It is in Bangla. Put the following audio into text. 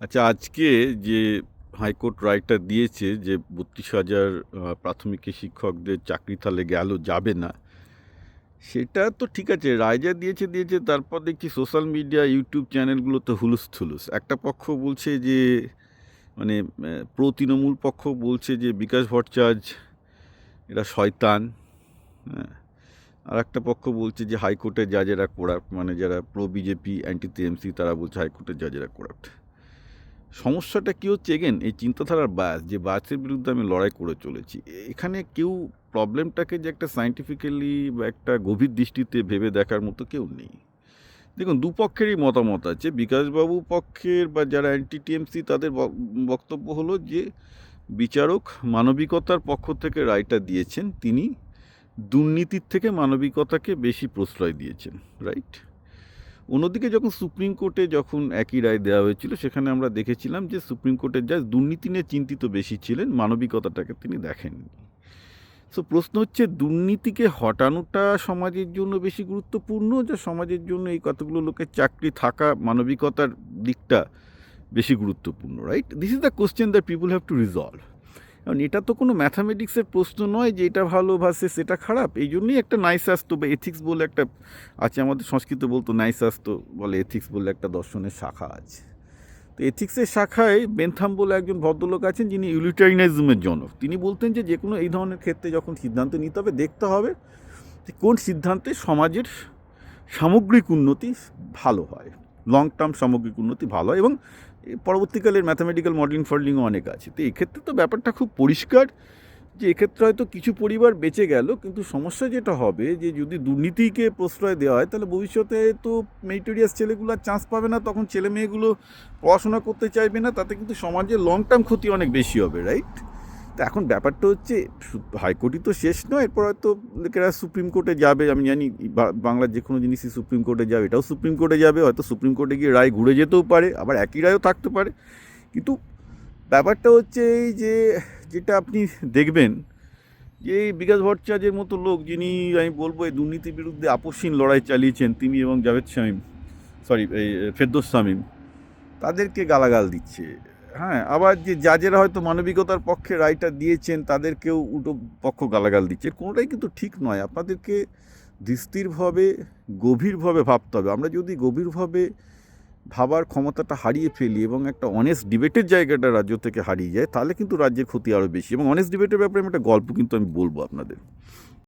আচ্ছা আজকে যে হাইকোর্ট রায়টা দিয়েছে যে বত্রিশ হাজার প্রাথমিক শিক্ষকদের চাকরি তাহলে গেল, যাবে না, সেটা তো ঠিক আছে। রায় যা দিয়েছে দিয়েছে, তারপর দেখছি সোশ্যাল মিডিয়া, ইউটিউব চ্যানেলগুলোতে হুলুস থুলুস একটা পক্ষ বলছে যে মানে প্রো তৃণমূল পক্ষ বলছে যে, বিকাশ ভট্টাচার্য, এরা শয়তান হ্যাঁ। আর একটা পক্ষ বলছে যে হাইকোর্টের জাজেরা করাপ্ট মানে যারা প্রো বিজেপি অ্যান্টি টিএমসি তারা বলছে হাইকোর্টের জাজেরা করাপ্ট সমস্যাটা কী হচ্ছে এগেন এই চিন্তাধারার বাস, যে বাসের বিরুদ্ধে আমি লড়াই করে চলেছি, এখানে কেউ প্রবলেমটাকে যে একটা সায়েন্টিফিক্যালি বা একটা গভীর দৃষ্টিতে ভেবে দেখার মতো কেউ নেই। দেখুন, দুপক্ষেরই মতামত আছে, বিকাশবাবু পক্ষের বা যারা অ্যান্টি টিএমসি তাদের বক্তব্য হলো যে, বিচারক মানবিকতার পক্ষ থেকে রায়টা দিয়েছেন, তিনি দুর্নীতির থেকে মানবিকতাকে বেশি প্রশ্রয় দিয়েছেন রাইট অন্যদিকে যখন সুপ্রিম কোর্টে যখন একই রায় দেওয়া হয়েছিল, সেখানে আমরা দেখেছিলাম যে সুপ্রিম কোর্টের জাজ দুর্নীতি নিয়ে চিন্তিত বেশি ছিলেন, মানবিকতাটাকে তিনি দেখেননি। সো প্রশ্ন হচ্ছে, দুর্নীতিকে হটানোটা সমাজের জন্য বেশি গুরুত্বপূর্ণ, যে সমাজের জন্য এই কতগুলো লোকের চাকরি থাকা মানবিকতার দিকটা বেশি গুরুত্বপূর্ণ right this is the question that people have to resolve কারণ এটা তো কোনো ম্যাথামেটিক্সের প্রশ্ন নয় যে এটা ভালো ভাসে সেটা খারাপ। এই জন্যই একটা নাইশাস্ত্র বা এথিক্স বলে একটা আছে আমাদের সংস্কৃত বলতো নাইশাস্ত্র বলে এথিক্স বলে একটা দর্শনের শাখা আছে। তো এথিক্সের শাখায় বেনথাম বলে একজন ভদ্রলোক আছেন যিনি ইউলিটারিনাইজমের জনক। তিনি বলতেন যে যে কোনো এই ধরনের ক্ষেত্রে যখন সিদ্ধান্ত নিতে হবে, দেখতে হবে যে কোন সিদ্ধান্তে সমাজের সামগ্রিক উন্নতি ভালো হয়। লং টার্ম সামগ্রিক উন্নতি ভালো এবং পরবর্তীকালের ম্যাথামেটিক্যাল মডেলিং ফডলিংও অনেক আছে। তো এক্ষেত্রে তো ব্যাপারটা খুব পরিষ্কার যে এক্ষেত্রে হয়তো কিছু পরিবার বেঁচে গেল, কিন্তু সমস্যা যেটা হবে যে যদি দুর্নীতিকে প্রশ্রয় দেওয়া হয়, তাহলে ভবিষ্যতে তো মেরিটোরিয়াস ছেলেগুলো আর চান্স পাবে না, তখন ছেলে মেয়েগুলো পড়াশোনা করতে চাইবে না, তাতে কিন্তু সমাজের লং টার্ম ক্ষতি অনেক বেশি হবে রাইট তো এখন ব্যাপারটা হচ্ছে হাইকোর্টই তো শেষ নয়, এরপর হয়তো লোকেরা সুপ্রিম কোর্টে যাবে, আমি জানি বাংলার যে কোনো জিনিসই সুপ্রিম কোর্টে যাবে, এটাও সুপ্রিম কোর্টে যাবে, হয়তো সুপ্রিম কোর্টে গিয়ে রায় ঘুরে যেতেও পারে, আবার একই রায়ও থাকতে পারে। কিন্তু ব্যাপারটা হচ্ছে এই যে, যেটা আপনি দেখবেন, যে বিকাশ ভট্টাচার্যের মতো লোক, যিনি আমি বলব এই দুর্নীতির বিরুদ্ধে আপসহীন লড়াই চালিয়েছেন, তিনি এবং জাভেদ শামীম, সরি, এই, ফেরদোস শামীম, তাদেরকে গালাগাল দিচ্ছে। হ্যাঁ আবার যে জাজেরা হয়তো মানবিকতার পক্ষে রায়টা দিয়েছেন, তাদেরকেও উল্টো পক্ষ গালাগাল দিচ্ছে। কোনোটাই কিন্তু ঠিক নয়। আপনাদেরকে দৃষ্টিরভাবে, গভীরভাবে ভাবতে হবে। আমরা যদি গভীরভাবে ভাবার ক্ষমতাটা হারিয়ে ফেলি এবং একটা অনেস্ট ডিবেটের জায়গাটা রাজ্য থেকে হারিয়ে যায়, তাহলে কিন্তু রাজ্যের ক্ষতি আরও বেশি। এবং অনেস্ট ডিবেটের ব্যাপারে আমি একটা গল্প কিন্তু আমি বলব আপনাদের।